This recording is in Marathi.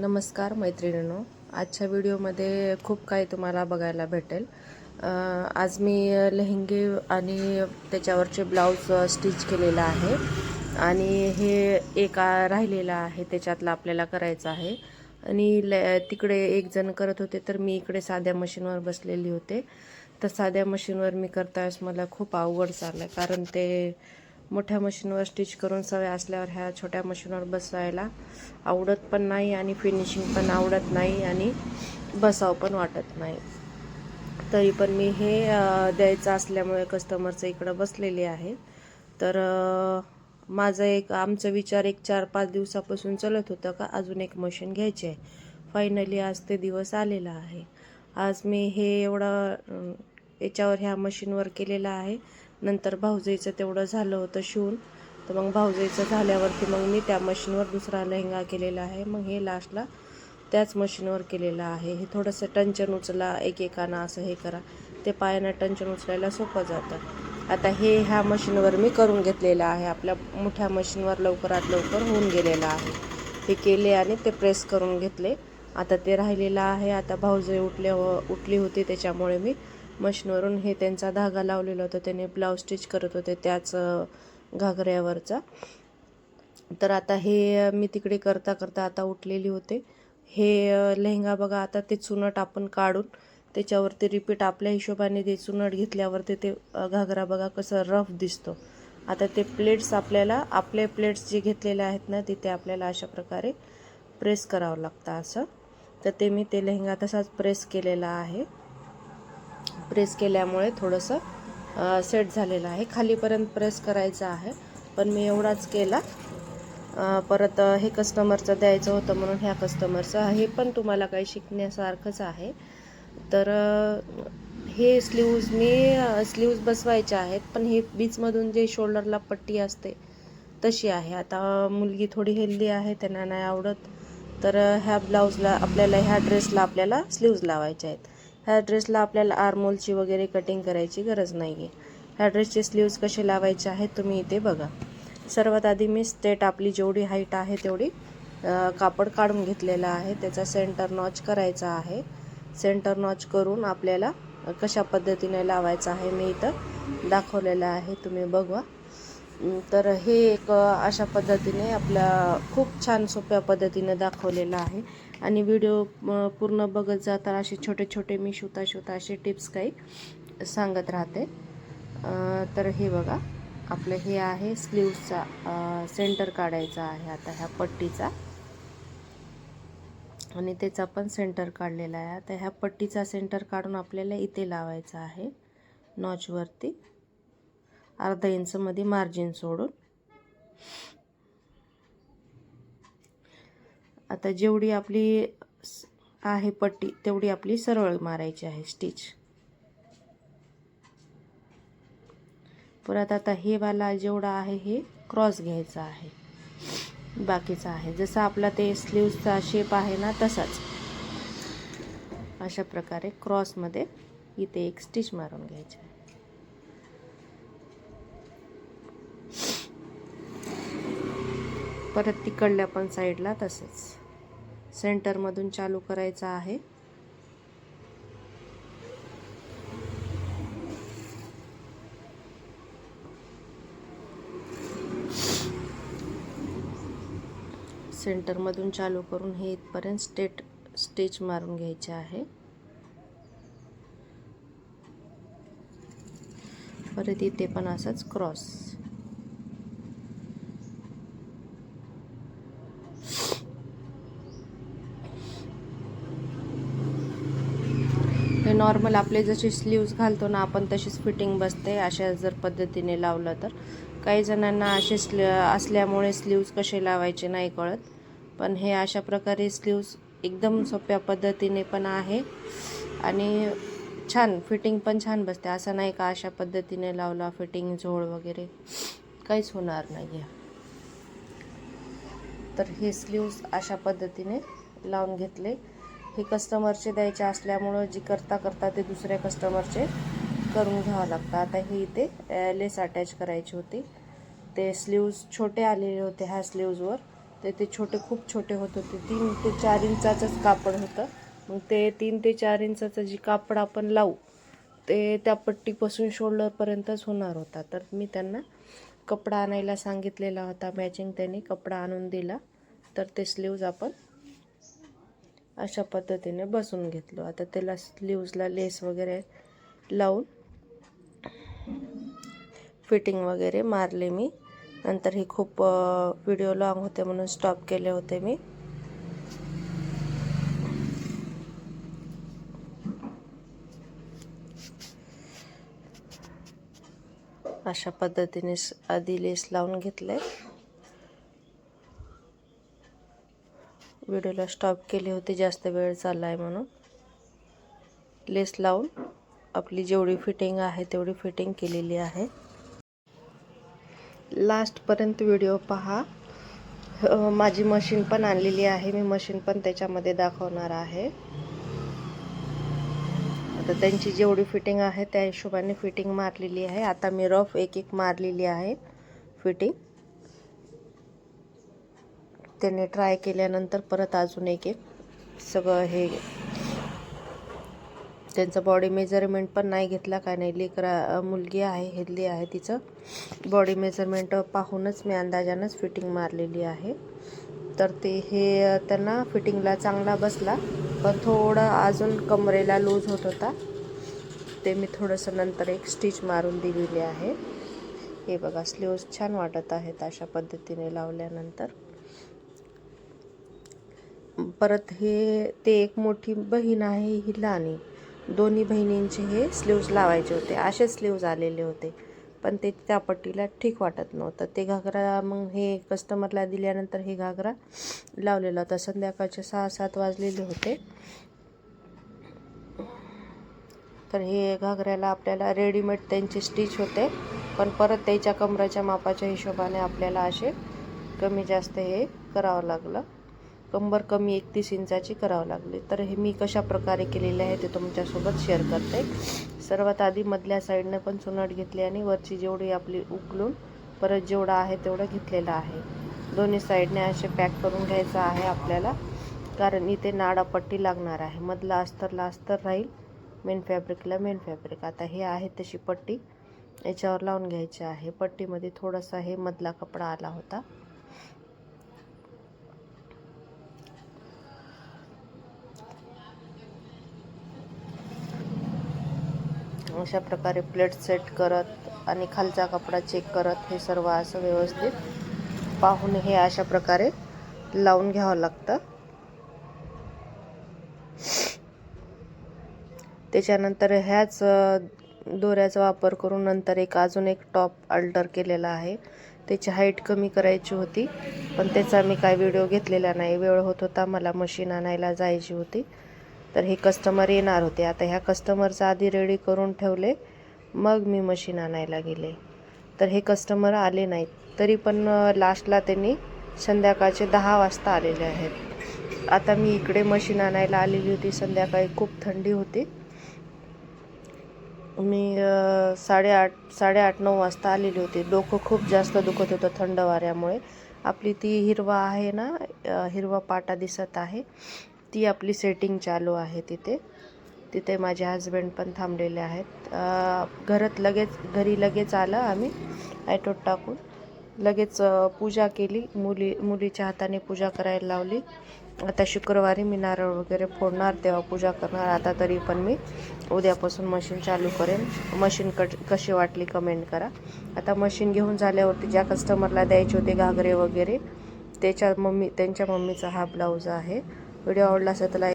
नमस्कार मैत्रिणींनो. आजच्या व्हिडिओमध्ये खूप काही तुम्हाला बघायला भेटेल. आज मी लेहंगे आणि त्याच्यावरचे ब्लाऊज स्टिच केलेला आहे. आणि हे एका राहिलेलं आहे त्याच्यातला आपल्याला करायचं आहे. आणि ल तिकडे एक जण करत होते तर मी इकडे साध्या मशीनवर बसलेली होते. तर साध्या मशीनवर मी करताच मला खूप अवघड चाललं आहे कारण ते मोठ्या मशीनवर स्टिच करून सवय असल्यावर ह्या छोट्या मशीनवर बसायला आवडत पण नाही आणि फिनिशिंग पण आवडत नाही आणि बसावं पण वाटत नाही. तरी पण मी हे द्यायचं असल्यामुळे कस्टमरचं इकडं बसलेले आहे. तर माझा एक आमचा विचार एक चार पाच दिवसापासून चालत होता का अजून एक मशीन घ्यायची आहे. फायनली आज ते दिवस आलेला आहे. आज मी हे एवढं याच्यावर ह्या मशीनवर केलेलं आहे. नंतर भाऊजाईचं तेवढं झालं होतं शिवून. तर मग भाऊजाईचं झाल्यावरती मग मी त्या मशीनवर दुसरा लेहंगा केलेला आहे. मग हे लास्टला त्याच मशीनवर केलेलं आहे. हे थोडंसं टंचन उचला एकेकानं असं हे करा. ते पायानं टंचन उचलायला सोपं जातं. आता हे ह्या मशीनवर मी करून घेतलेलं आहे. आपल्या मोठ्या मशीनवर लवकरात लवकर होऊन गेलेलं आहे. हे केले आणि ते प्रेस करून घेतले. आता ते राहिलेलं आहे. आता भाऊजाई उठले उठली होती. त्याच्यामुळे मी मशीनवरून हे त्यांचा धागा लावलेला होता. त्याने ब्लाऊज स्टिच करत होते त्याच घागऱ्यावरचा. तर आता हे मी तिकडे करता करता आता उठलेली होते. हे लेहंगा बघा आता ते चुनट आपण काढून त्याच्यावरती रिपीट आपल्या हिशोबाने ते चुनट घेतल्यावरती ते घागरा बघा कसं रफ दिसतो. आता ते प्लेट्स आपल्याला आपले प्लेट्स जे घेतलेले आहेत ना तिथे आपल्याला अशा प्रकारे प्रेस करावं लागतं असं. तर ते मी ते लेहंगा तसाच प्रेस केलेला आहे. प्रेस केल्यामुळे थोडंसं सेट झालेलं आहे. खालीपर्यंत प्रेस करायचं आहे पण मी एवढाच केला. परत हे कस्टमरचं द्यायचं होतं म्हणून ह्या कस्टमरचं हे पण तुम्हाला काही शिकण्यासारखंच आहे. तर हे स्लीव्ज मी स्लीव्ज बसवायचे आहेत पण हे बीचमधून जे शोल्डरला पट्टी असते तशी आहे. आता मुलगी थोडी हेल्दी आहे त्यांना नाही आवडत. तर ह्या ब्लाऊजला आपल्याला ह्या ड्रेसला आपल्याला स्लीव्ज लावायच्या आहेत. ह्या ड्रेसला आपल्याला आर्मोलची वगैरे कटिंग करायची गरज नाही आहे ह्या ड्रेसचे स्लीव्ज कसे लावायचे आहेत तुम्ही इथे बघा. सर्वात आधी मी स्टेट आपली जेवढी हाईट आहे तेवढी कापड काढून घेतलेलं आहे. त्याचा सेंटर नॉच करायचा आहे. सेंटर नॉच करून आपल्याला कशा पद्धतीने लावायचं आहे मी इथं दाखवलेलं आहे. तुम्ही बघवा तर हे एक अशा पद्धतीने आपल्या खूप छान सोप्या पद्धतीने दाखवलेलं आहे. आणि व्हिडिओ पूर्ण बघत जाता असे छोटे छोटे मी शिवता शिवता असे टिप्स काही सांगत राहते. तर हे बघा आपलं हे आहे स्लीव्सचा सेंटर काढायचा आहे आता ह्या पट्टीचा. आणि त्याचा पण सेंटर काढलेला आहे. आता ह्या पट्टीचा सेंटर काढून आपल्याला इथे लावायचा आहे. नॉचवरती अर्धा इंचमध्ये मार्जिन सोडून. आता जेवढी आपली आहे पट्टी तेवढी आपली सरळ मारायची आहे स्टिच परत आता हे वाला जेवढा आहे हे क्रॉस घ्यायचा आहे. बाकीचा आहे. जसा आपला ते स्लीवचा शेप आहे ना तसाच. अशा प्रकारे क्रॉसमध्ये इथे एक स्टिच मारून घ्यायची आहे. परत तिकडल्या पण साईडला तसंच. सेंटरमधून चालू करायचं आहे. सेंटरमधून चालू करून हे इथपर्यंत स्टेट स्टिच मारून घ्यायचे आहे. परत इथे पण असंच क्रॉस. नॉर्मल आपले जसे स्लीव्ज घालतो ना आपण तशीच फिटिंग बसते अशा जर पद्धतीने लावलं तर. काही जणांना असे स्ल असल्यामुळे स्लीव्ज कसे लावायचे नाही कळत. पण हे अशा प्रकारे स्लीव्ज एकदम सोप्या पद्धतीने पण आहे. आणि छान फिटिंग पण छान बसते. असं नाही का अशा पद्धतीने लावला फिटिंग झोळ वगैरे. काहीच होणार नाही आहे तर हे स्लीव्ज अशा पद्धतीने लावून घेतले. हे कस्टमरचे द्यायचे असल्यामुळं जी करता करता ते दुसऱ्या कस्टमरचे करून घ्यावं लागतं. आता हे इथे लेस अटॅच करायची होती. ते स्लीव्ज छोटे आलेले होते ह्या स्लीव्जवर ते ते छोटे खूप छोटे होत होते. तीन ते चार इंचाचंच कापड होतं. मग ते तीन ते चार इंचाचं जी कापड आपण लावू ते त्या पट्टीपासून शोल्डरपर्यंतच होणार होता. तर मी त्यांना कपडा आणायला सांगितलेला होता. मॅचिंग त्यांनी कपडा आणून दिला. तर ते स्लीव्ज आपण अशा पद्धतीने बसून घेतलो. आता त्याला स्लीव्जला लेस वगैरे लावून फिटिंग वगैरे मारले मी. नंतर हे खूप व्हिडिओ लॉंग होते म्हणून स्टॉप केले होते मी. अशा पद्धतीने आधी लेस लावून घेतले व्हिडिओला स्टॉप केले होते जास्त वेळ चालला आहे म्हणून. लेस लावून आपली जेवढी फिटिंग आहे तेवढी फिटिंग केलेली आहे. लास्टपर्यंत व्हिडिओ पहा. माझी मशीन पण आणलेली आहे. मी मशीन पण त्याच्यामध्ये दाखवणार आहे. आता त्यांची जेवढी फिटिंग आहे त्या हिशोबाने फिटिंग मारलेली आहे. आता मी रफ एक एक मारलेली आहे फिटिंग त्याने ट्राय केल्यानंतर परत अजून एक एक सगळं हे त्यांचं बॉडी मेजरमेंट पण नाही घेतला काय नाही. लेकरा मुलगी आहे हेल्दी आहे तिचं. बॉडी मेजरमेंट पाहूनच मी अंदाजानंच फिटिंग मारलेली आहे. तर ते हे त्यांना फिटिंगला चांगला बसला. पण थोडं अजून कमरेला लूज होत होता. ते मी थोडंसं नंतर एक स्टिच मारून दिलेली आहे. हे बघा स्लीव्ज छान वाटत आहेत अशा पद्धतीने लावल्यानंतर. परत हे ते एक मोठी बहीण आहे ही लहानी. दोन्ही बहिणींचे हे स्लीव्ज लावायचे होते. असे स्लीव्ज आलेले होते. पण ते त्या पट्टीला ठीक वाटत नव्हतं. ते घागरा मग हे कस्टमरला दिल्यानंतर हे घागरा लावलेला होता. संध्याकाळचे सहा सात वाजलेले होते. तर हे घागऱ्याला आपल्याला रेडीमेड त्यांचे स्टिच होते. पण परत त्याच्या कमराच्या मापाच्या हिशोबाने आपल्याला असे कमी जास्त हे करावं लागलं. कंबर कमी एकतीस इंचाची करावं लागली. तर हे मी कशा प्रकारे केलेले आहे ते तुमच्यासोबत शेअर करते. सर्वात आधी मधल्या साईडनं पण चुनट घेतली आणि वरची जेवढी आपली उकलून परत जेवढा आहे तेवढं घेतलेलं आहे. दोन्ही साईडने असे पॅक करून घ्यायचं आहे आपल्याला. कारण इथे नाडापट्टी लागणार आहे. मधला अस्तरला अस्तर राहील. मेन फॅब्रिकला मेन फॅब्रिक आता हे आहे तशी पट्टी. याच्यावर लावून घ्यायची आहे. पट्टीमध्ये थोडासा हे मधला कपडा आला होता. अशा प्रकारे प्लेट सेट करत आणि खालचा कपडा चेक करत हे सर्व असं व्यवस्थित पाहून हे अशा प्रकारे लावून घ्यावं लागतं. त्याच्यानंतर ह्याच दोऱ्याचा वापर करून नंतर एक अजून एक टॉप अल्टर केलेला आहे. त्याची हाईट कमी करायची होती पण त्याचा मी काय व्हिडिओ घेतलेला नाही. वेळ होत होता मला मशीन आणायला जायची होती. तर हे कस्टमर येणार होते. आता ह्या कस्टमरचं आधी रेडी करून ठेवले. मग मी मशीन आणायला गेले. तर हे कस्टमर आले नाहीत. तरी पण लास्टला त्यांनी संध्याकाळचे दहा वाजता आलेले आहेत. आता मी इकडे मशीन आणायला आलेली होती. संध्याकाळी खूप थंडी होती. मी साडेआठ साडेआठ नऊ वाजता आलेली होती. डोकं खूप जास्त दुखत होतं थंड वाऱ्यामुळे. आपली ती हिरवा आहे ना हिरवा पाटा दिसत आहे. ती आपली सेटिंग चालू आहे तिथे. तिथे माझे हजबंड पण थांबलेले आहेत. घरात लगेच घरी लगेच आलं आम्ही ॲटोत टाकून. लगेच पूजा केली. मुली मुलीच्या हाताने पूजा करायला लावली. आता शुक्रवारी मी नारळ वगैरे फोडणार तेव्हा पूजा करणार. आता तरी पण मी उद्यापासून मशीन चालू करेन. मशीन कट कशी वाटली कमेंट करा. आता मशीन घेऊन झाल्यावरती ज्या कस्टमरला द्यायचे होते घागरे वगैरे त्याच्या मम्मी त्यांच्या मम्मीचा हा ब्लाऊज आहे. व्हिडिओ आवडला असेल तर like